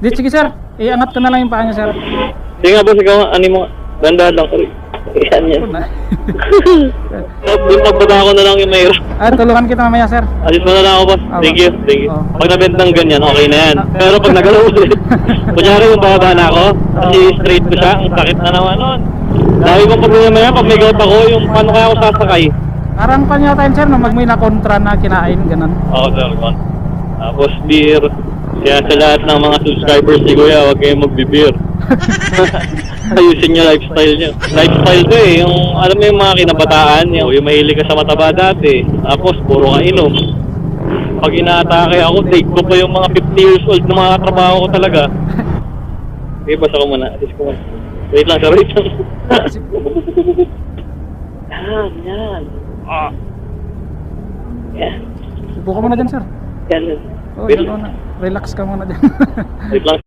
Di, sige sir, iangat ko na lang yung paa niya sir. Sige nga boss, ikaw, ano mo, ganda lang. Uy, Yan yan. Una. Pagbaba ko na lang yung mayroon. ah, tulungan kita mamaya sir. Alis mo na lang ako boss. Ah, Thank you, thank you. Oh. Pag nabentang ganyan, okay na yan. Pero pag nagalaw ulit, kunyari kung bababa na ako, kasi straight ko siya, ang sakit na naman nun. Dahil kong problema yan, pag may gout ako, yung paano kaya ako sasakay? Parang pa niya tayo sir, no, mag may na kontra na kinain, ganun. Oo, sir. Tapos beer. Kaya sa lahat ng mga subscribers ni Kuya, huwag kayong magbe-beer. Ayusin niyo lifestyle niyo. Lifestyle ko eh, yung alam mo yung mga kinabataan, yung, yung mahilig ka sa mataba dati, tapos puro ka inom. Pag inaatake ako, take ko pa yung mga 50 years old na mga trabaho ko talaga. Okay, basa ko muna. Alis ko muna. Wait lang, lang. yan, yan. Ah. Yan. Upo ka muna dyan sir. Yan. Oh, Wait muna. Relax ka muna dyan. Wait.